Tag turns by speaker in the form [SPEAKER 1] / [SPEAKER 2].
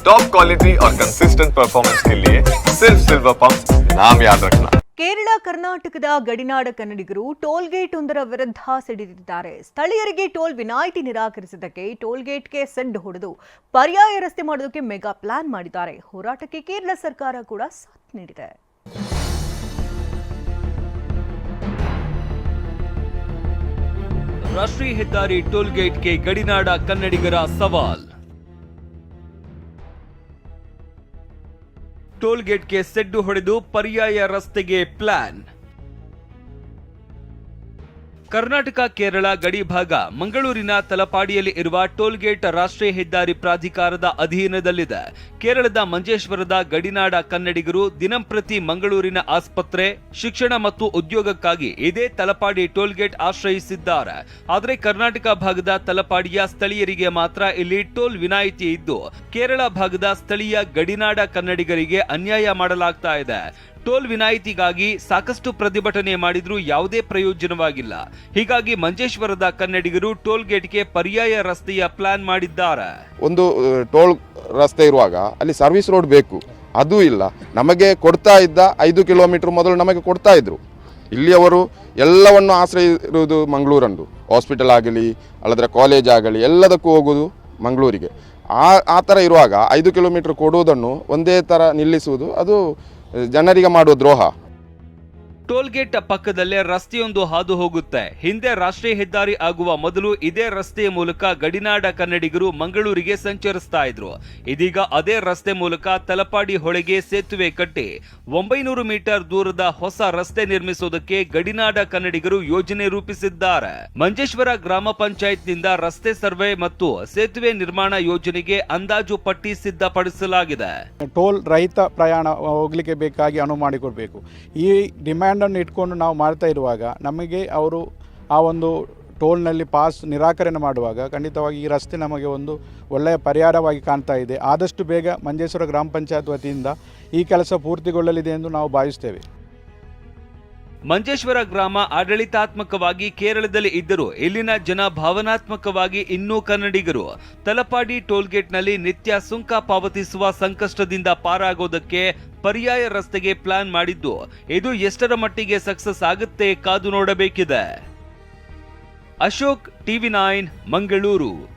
[SPEAKER 1] Top quality और consistent performance के लिए सिर्फ सिल्वर पंप नाम याद रखना
[SPEAKER 2] ಕೇರಳ ಕರ್ನಾಟಕದ ಗಡಿನಾಡ ಕನ್ನಡಿಗರು ಟೋಲ್ ಗೇಟ್ ಒಂದರ ವಿರುದ್ಧ ಸಿಡಿದಿದ್ದಾರೆ ಸ್ಥಳೀಯರಿಗೆ ಟೋಲ್ ವಿನಾಯಿತಿ ನಿರಾಕರಿಸಿದ್ದಕ್ಕೆ ಟೋಲ್ ಗೇಟ್ಗೆ ಸೆಡ್ ಹೊಡೆದು ಪರ್ಯಾಯ ರಸ್ತೆ ಮಾಡೋದಕ್ಕೆ ಮೆಗಾ ಪ್ಲಾನ್ ಮಾಡಿದ್ದಾರೆ ಹೋರಾಟಕ್ಕೆ ಕೇರಳ ಸರ್ಕಾರ ಕೂಡ ಸಾಥ್ ನೀಡಿದೆ
[SPEAKER 3] ರಾಷ್ಟ್ರೀಯ ಹೆದ್ದಾರಿ ಟೋಲ್ ಗೇಟ್ಗೆ ಗಡಿನಾಡ ಕನ್ನಡಿಗರ ಸವಾಲ್ ಟೋಲ್ ಗೇಟ್ಗೆ ಸೆಡ್ಡು ಹೊಡೆದು ಪರ್ಯಾಯ ರಸ್ತೆಗೆ ಪ್ಲಾನ್ ಕರ್ನಾಟಕ, ಕೇರಳ, ಗಡಿ ಭಾಗ, ಮಂಗಳೂರಿನ ತಲಪಾಡಿಯಲ್ಲಿ ಇರುವ ಟೋಲ್ ಗೇಟ್ ರಾಷ್ಟ್ರೀಯ ಹೆದ್ದಾರಿ ಪ್ರಾಧಿಕಾರದ ಅಧೀನದಲ್ಲಿದೆ. ಕೇರಳದ ಮಂಜೇಶ್ವರದ ಗಡಿನಾಡ ಕನ್ನಡಿಗರು ದಿನಂಪ್ರತಿ ಮಂಗಳೂರಿನ ಆಸ್ಪತ್ರೆ, ಶಿಕ್ಷಣ ಮತ್ತು ಉದ್ಯೋಗಕ್ಕಾಗಿ ಇದೇ ತಲಪಾಡಿ ಟೋಲ್ ಗೇಟ್ ಆಶ್ರಯಿಸಿದ್ದಾರೆ. ಆದರೆ ಕರ್ನಾಟಕ ಭಾಗದ ತಲಪಾಡಿಯ ಸ್ಥಳೀಯರಿಗೆ ಮಾತ್ರ ಇಲ್ಲಿ ಟೋಲ್ ವಿನಾಯಿತಿ ಇದ್ದು, ಕೇರಳ ಭಾಗದ ಸ್ಥಳೀಯ ಗಡಿನಾಡ ಕನ್ನಡಿಗರಿಗೆ ಅನ್ಯಾಯ ಮಾಡಲಾಗ್ತಾ ಇದೆ. ಟೋಲ್ ವಿನಾಯಿತಿಗಾಗಿ ಸಾಕಷ್ಟು ಪ್ರತಿಭಟನೆ ಮಾಡಿದರೂ ಯಾವುದೇ ಪ್ರಯೋಜನವಾಗಿಲ್ಲ. ಹೀಗಾಗಿ ಮಂಜೇಶ್ವರದ ಕನ್ನಡಿಗರು ಟೋಲ್ ಗೇಟ್ಗೆ ಪರ್ಯಾಯ ರಸ್ತೆಯ ಪ್ಲಾನ್ ಮಾಡಿದ್ದಾರೆ.
[SPEAKER 4] ಒಂದು ಟೋಲ್ ರಸ್ತೆ ಇರುವಾಗ ಅಲ್ಲಿ ಸರ್ವಿಸ್ ರೋಡ್ ಬೇಕು. ಅದು ಇಲ್ಲ. ನಮಗೆ ಕೊಡ್ತಾ ಇದ್ದ ಐದು ಕಿಲೋಮೀಟರ್ ಮೊದಲು ನಮಗೆ ಕೊಡ್ತಾ ಇದ್ರು. ಇಲ್ಲಿಯವರು ಎಲ್ಲವನ್ನು ಆಶ್ರಯ ಇರುವುದು ಮಂಗಳೂರಂದು. ಹಾಸ್ಪಿಟಲ್ ಆಗಲಿ, ಅಲ್ಲದ್ರೆ ಕಾಲೇಜ್ ಆಗಲಿ, ಎಲ್ಲದಕ್ಕೂ ಹೋಗುವುದು ಮಂಗಳೂರಿಗೆ. ಆ ಆ ಥರ ಇರುವಾಗ ಐದು ಕಿಲೋಮೀಟ್ರ್ ಕೊಡುವುದನ್ನು ಒಂದೇ ಥರ ನಿಲ್ಲಿಸುವುದು, ಅದು ಜನರಿಗೆ ಮಾಡುವ ದ್ರೋಹ.
[SPEAKER 3] ಟೋಲ್ ಗೇಟ್ ಪಕ್ಕದಲ್ಲೇ ರಸ್ತೆಯೊಂದು ಹಾದು ಹೋಗುತ್ತೆ. ಹಿಂದೆ ರಾಷ್ಟ್ರೀಯ ಹೆದ್ದಾರಿ ಆಗುವ ಮೊದಲು ಇದೇ ರಸ್ತೆಯ ಮೂಲಕ ಗಡಿನಾಡ ಕನ್ನಡಿಗರು ಮಂಗಳೂರಿಗೆ ಸಂಚರಿಸ್ತಾ ಇದ್ರು. ಇದೀಗ ಅದೇ ರಸ್ತೆ ಮೂಲಕ ತಲಪಾಡಿ ಹೊಳೆಗೆ ಸೇತುವೆ ಕಟ್ಟಿ. ಒಂಬೈನೂರು ಮೀಟರ್ ದೂರದ ಹೊಸ ರಸ್ತೆ ನಿರ್ಮಿಸುವುದಕ್ಕೆ ಗಡಿನಾಡ ಕನ್ನಡಿಗರು ಯೋಜನೆ ರೂಪಿಸಿದ್ದಾರೆ. ಮಂಜೇಶ್ವರ ಗ್ರಾಮ ಪಂಚಾಯತ್ನಿಂದ ರಸ್ತೆ ಸರ್ವೆ ಮತ್ತು ಸೇತುವೆ ನಿರ್ಮಾಣ ಯೋಜನೆಗೆ ಅಂದಾಜು ಪಟ್ಟಿ ಸಿದ್ಧಪಡಿಸಲಾಗಿದೆ.
[SPEAKER 5] ಟೋಲ್ ರಹಿತ ಪ್ರಯಾಣ ಹೋಗ್ಲಿಕ್ಕೆ ಬೇಕಾಗಿ ಅನುವು ಮಾಡಿಕೊಡ್ಬೇಕು. ಈ ಡಿಮ್ಯಾಂಡನ್ನು ಇಟ್ಕೊಂಡು ನಾವು ಮಾಡ್ತಾ ಇರುವಾಗ ನಮಗೆ ಅವರು ಆ ಒಂದು ಟೋಲ್ನಲ್ಲಿ ಪಾಸ್ ನಿರಾಕರಣೆ ಮಾಡುವಾಗ ಖಂಡಿತವಾಗಿ ಈ ರಸ್ತೆ ನಮಗೆ ಒಂದು ಒಳ್ಳೆಯ ಪರಿಹಾರವಾಗಿ ಕಾಣ್ತಾ ಇದೆ. ಆದಷ್ಟು ಬೇಗ ಮಂಜೇಶ್ವರ ಗ್ರಾಮ ಪಂಚಾಯತ್ ವತಿಯಿಂದ ಈ ಕೆಲಸ ಪೂರ್ತಿಗೊಳ್ಳಲಿದೆ ಎಂದು ನಾವು ಭಾವಿಸ್ತೇವೆ.
[SPEAKER 3] ಮಂಜೇಶ್ವರ ಗ್ರಾಮ ಆಡಳಿತಾತ್ಮಕವಾಗಿ ಕೇರಳದಲ್ಲಿ ಇದ್ದರೂ ಇಲ್ಲಿನ ಜನ ಭಾವನಾತ್ಮಕವಾಗಿ ಇನ್ನೂ ಕನ್ನಡಿಗರು. ತಲಪಾಡಿ ಟೋಲ್ಗೇಟ್ನಲ್ಲಿ ನಿತ್ಯ ಸುಂಕ ಪಾವತಿಸುವ ಸಂಕಷ್ಟದಿಂದ ಪಾರಾಗೋದಕ್ಕೆ ಪರ್ಯಾಯ ರಸ್ತೆಗೆ ಪ್ಲಾನ್ ಮಾಡಿದ್ದು. ಇದು ಎಷ್ಟರ ಮಟ್ಟಿಗೆ ಸಕ್ಸಸ್ ಆಗುತ್ತೆ ಕಾದು ನೋಡಬೇಕಿದೆ. Ashok TV nine, Mangaluru.